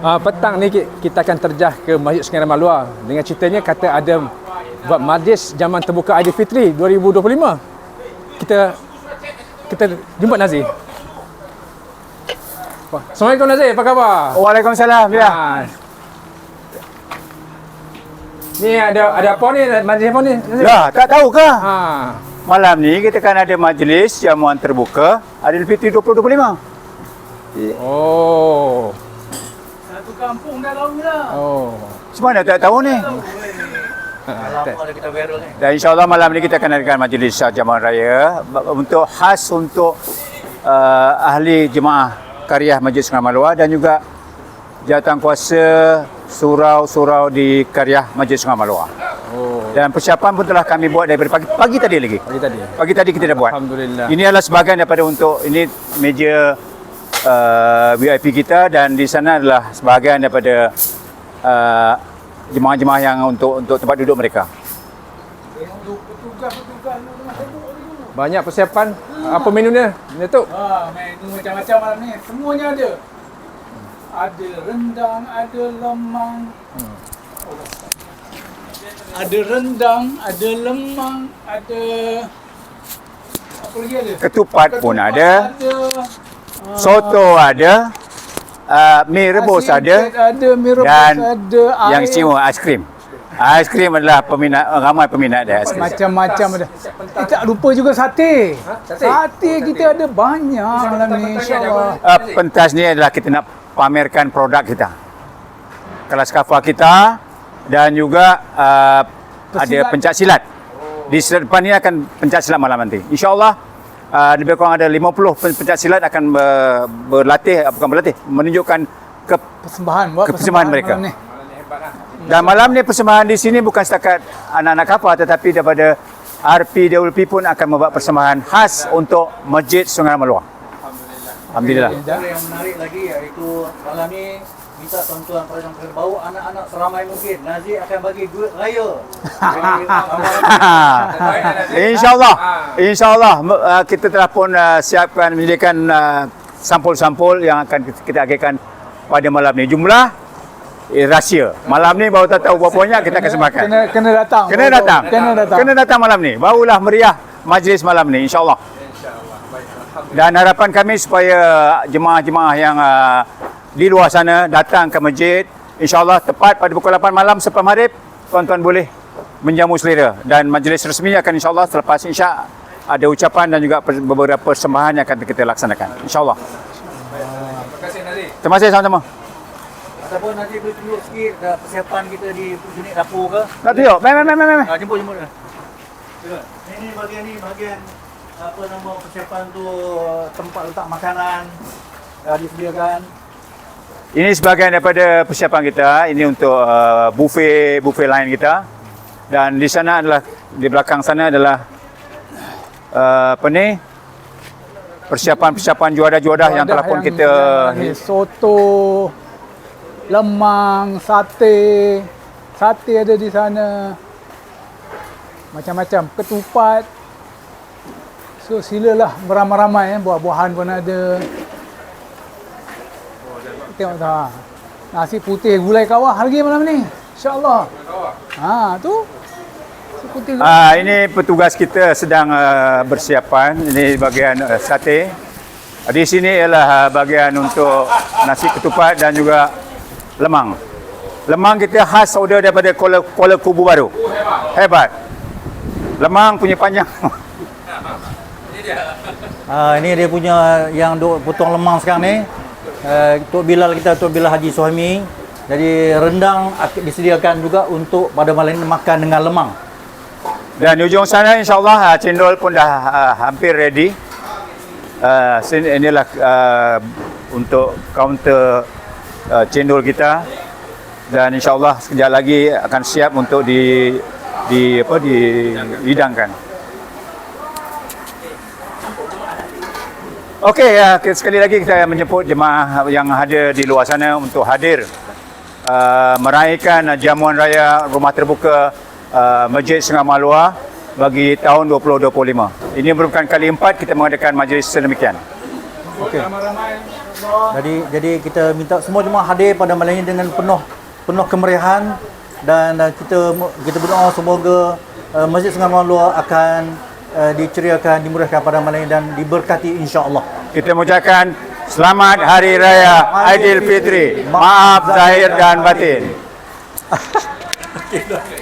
Uh, petang ni ki- kita akan terjah ke Masjid Sungai Malua dengan ceritanya kata ada buat majlis zaman terbuka Aidilfitri 2025. Kita kita jumpa Nazir. Assalamualaikum Nazir, apa khabar? Waalaikumsalam. Ya. Ah. Ni ada ada apa ni? Majlis apa ni? Nazir? Ya, tak tahu ke? Ha. Malam ni kita kan ada majlis jamuan terbuka Aidilfitri 2025. Oh. Kampung dah tahu dah. Oh. Semua tak tahu ni. Lama dah kita viral ni. Dan insyaAllah malam ni kita akan adakan majlis jamuan raya untuk khas untuk uh, ahli jemaah Karyah Masjid Sungai Malua dan juga jawatan kuasa surau-surau di Karyah Masjid Sungai Malua. Oh. Dan persiapan pun telah kami buat daripada pagi, pagi tadi lagi. Pagi tadi. Pagi tadi kita dah buat. Alhamdulillah. Ini adalah sebahagian daripada untuk ini meja uh, VIP kita dan di sana adalah sebahagian daripada uh, jemaah-jemaah yang untuk untuk tempat duduk mereka. Banyak persiapan. Apa menu dia? Datuk. Ha, menu macam-macam malam ni. Semuanya ada. Ada rendang, ada lemang. Oh. Ada rendang, ada lemang, ada apa lagi ada? Ketupat pun Ketupat ada, Ada. Ah, soto ada, uh, mie rebus nasi ada ada, mie rebus dan ada, yang air. istimewa aiskrim. Aiskrim adalah peminat ramai peminat dia aiskrim. Macam-macam ada. Eh, tak lupa juga sate. Ha? Sate? Sate kita ada banyak malam ni insya-Allah. Uh, pentas ni adalah kita nak pamerkan produk kita. Kelas kafa kita dan juga uh, ada pencak silat. Di depan ni akan pencak silat malam nanti. InsyaAllah uh, lebih kurang ada 50 pen- pencak silat akan ber, berlatih, uh, bukan berlatih, menunjukkan ke Persembahan buat Kepersembahan mereka. malam ni. dan malam ni persembahan di sini bukan setakat anak-anak kapal tetapi daripada RPWP pun akan membuat persembahan khas untuk Masjid Sungai Meluah. Alhamdulillah. Ya. yang menarik lagi iaitu malam ni minta tuan-tuan perancang bawa anak-anak seramai mungkin. Nazir akan bagi duit raya. InsyaAllah. InsyaAllah uh, kita telah pun uh, siapkan menyediakan uh, sampul-sampul yang akan kita- kita agihkan pada malam ni. Jumlah eh, rahsia. Malam ni baru tak tahu berapa banyak kita akan sembahkan. Kena kena datang. Kena datang. Kena datang. Kena datang malam ni. Barulah meriah majlis malam ni InsyaAllah. Dan harapan kami supaya jemaah-jemaah yang uh, di luar sana datang ke masjid InsyaAllah tepat pada pukul 8 malam sebelum maghrib Tuan-tuan boleh menjamu selera Dan majlis resmi akan insyaAllah selepas insya ada ucapan dan juga beberapa persembahan yang akan kita laksanakan InsyaAllah Terima kasih Nazir. Terima kasih sama-sama Ataupun Nazir boleh tunjuk sikit dah persiapan kita di unit dapur ke. Nak tunjuk? Mari, mari, mari, mari. Ha, jemput jemput. Ini bahagian ni bahagian apa nama persiapan tu tempat letak makanan dah disediakan. Ini sebahagian daripada persiapan kita. Ini untuk uh, buffet buffet lain kita. Dan di sana adalah di belakang sana adalah uh, apa ni? Persiapan-persiapan juara-juara yang telah pun yang- kita yang soto, lemang, sate. Sate ada di sana. Macam-macam ketupat. So silalah beramai-ramai eh. buah-buahan pun ada. Tengok tu ha. Nasi putih gulai kawah lagi malam ni. Insya-Allah. Ha tu. Nasi putih gulai. Ah ini petugas kita sedang uh, bersiapan. Ini bahagian uh, sate. Di sini ialah uh, bahagian untuk nasi ketupat dan juga lemang. Lemang kita khas order daripada Kuala, Kuala Kubu Baru. Hebat. Lemang punya panjang. Ah ini dia punya yang duk potong lemang sekarang ni. Uh, Tok Bilal kita Tok Bilal Haji Suhaimi. Jadi rendang ak- disediakan juga untuk pada malam ini makan dengan lemang. Dan di ujung sana insyaAllah uh, cendol pun dah uh, hampir ready. Uh, inilah uh, untuk kaunter uh, cendol kita dan insyaallah sekejap lagi akan siap untuk di di apa di hidangkan. Okey, uh, sekali lagi kita menjemput jemaah yang ada di luar sana untuk hadir uh, meraihkan jamuan raya rumah terbuka uh, Masjid Sungai Malua bagi tahun 2025. Ini merupakan kali empat kita mengadakan majlis sedemikian. Okey. Jadi jadi kita minta semua jemaah hadir pada malam ini dengan penuh penuh kemeriahan dan kita kita berdoa semoga uh, Masjid Sungai Malua akan uh, diceriakan, dimurahkan pada malam ini dan diberkati insya-Allah. Kita mengucapkan selamat Hari Raya Aidilfitri. Maaf zahir dan batin.